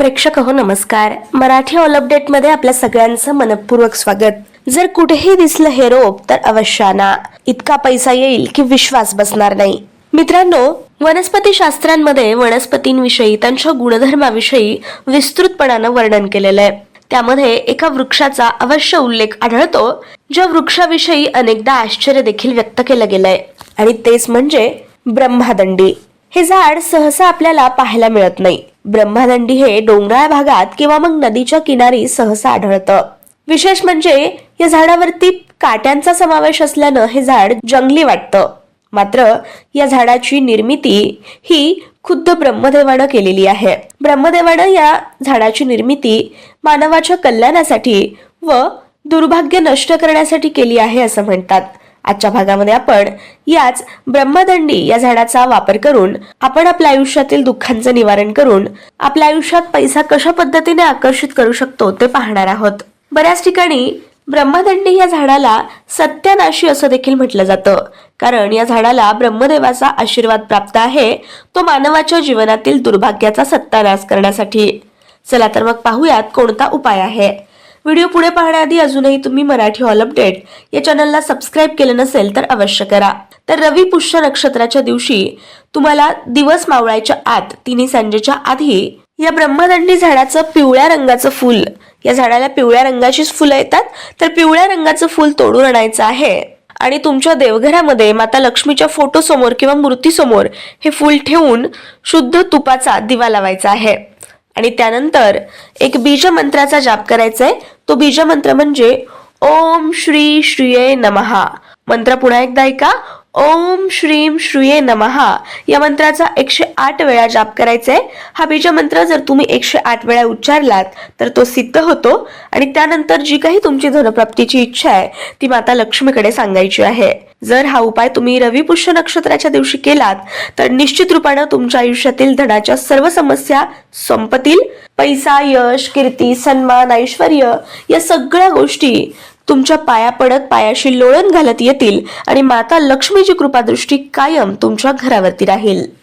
प्रेक्षक हो नमस्कार. मराठी ऑल अपडेटमध्ये आपल्या सगळ्यांचं मनपूर्वक स्वागत. जर कुठेही दिसलं हे रोप तर अवश्य आणा. इतका पैसा येईल की विश्वास बसणार नाही. मित्रांनो वनस्पती शास्त्रांमध्ये वनस्पतींविषयी त्यांच्या गुणधर्माविषयी विस्तृतपणानं वर्णन केलेलं आहे. त्यामध्ये एका वृक्षाचा अवश्य उल्लेख आढळतो ज्या वृक्षाविषयी अनेकदा आश्चर्य देखील व्यक्त केलं गेलंय. आणि तेच म्हणजे ब्रह्मादंडी. हे झाड सहसा आपल्याला पाहायला मिळत नाही. ब्रह्मादंडी हे डोंगराळ भागात किंवा मग नदीच्या किनारी सहसा आढळतं. विशेष म्हणजे या झाडावरती काट्यांचा समावेश असल्यानं हे झाड जंगली वाटतं. मात्र या झाडाची निर्मिती ही खुद्द ब्रह्मदेवानं केलेली आहे. ब्रह्मदेवानं या झाडाची निर्मिती मानवाच्या कल्याणासाठी व दुर्भाग्य नष्ट करण्यासाठी केली आहे असं म्हणतात. आजच्या भागामध्ये आपण याच ब्रह्मदंडी या झाडाचा वापर करून आपण आपल्या आयुष्यातील दुःखांचं निवारण करून आपल्या आयुष्यात पैसा कशा पद्धतीने आकर्षित करू शकतो ते पाहणार आहोत. बऱ्याच ठिकाणी ब्रह्मदंडी या झाडाला सत्यानाशी असं देखील म्हटलं जातं. कारण या झाडाला ब्रह्मदेवाचा आशीर्वाद प्राप्त आहे तो मानवाच्या जीवनातील दुर्भाग्याचा सत्यानाश करण्यासाठी. चला तर मग पाहूयात कोणता उपाय आहे. व्हिडिओ पुढे पाहण्याआधी अजूनही तुम्ही मराठी ऑल अपडेट या चॅनलला सबस्क्राईब केलं नसेल तर अवश्य करा. तर रवी पुष्य नक्षत्राच्या दिवशी तुम्हाला दिवस मावळायच्या आत तिन्ही सांजेच्या आधी या ब्रह्मदंडी झाडाचं पिवळ्या रंगाचं फूल या झाडाला पिवळ्या रंगाचीच फुलं येतात. तर पिवळ्या रंगाचं फूल तोडून आणायचं आहे. आणि तुमच्या देवघरामध्ये माता लक्ष्मीच्या फोटो समोर किंवा मूर्तीसमोर हे फूल ठेवून शुद्ध तुपाचा दिवा लावायचा आहे. आणि त्यानंतर एक बीज मंत्राचा जाप करायचा आहे तो बीज मंत्र म्हणजे ओम श्री श्रीये नमहा मंत्र पुन्हा एकदा ऐका. ओम श्रीम श्रुये नमहा या मंत्राचा एकशे आठ वेळा जाप करायचा आहे हा बीज मंत्र जर तुम्ही एकशे आठ वेळा उच्चारलात तर तो सिद्ध होतो. आणि त्यानंतर जी काही तुमची धनप्राप्तीची इच्छा आहे ती माता लक्ष्मीकडे सांगायची आहे. जर हा उपाय तुम्ही रवी पुष्य नक्षत्राच्या दिवशी केलात तर निश्चित रूपानं तुमच्या आयुष्यातील धनाच्या सर्व समस्या संपतील. पैसा यश कीर्ती सन्मान ऐश्वर या सगळ्या गोष्टी तुमच्या पाया पडत पायाशी लोळण घालत येतील आणि माता लक्ष्मीची कृपादृष्टी कायम तुमच्या घरावरती राहील.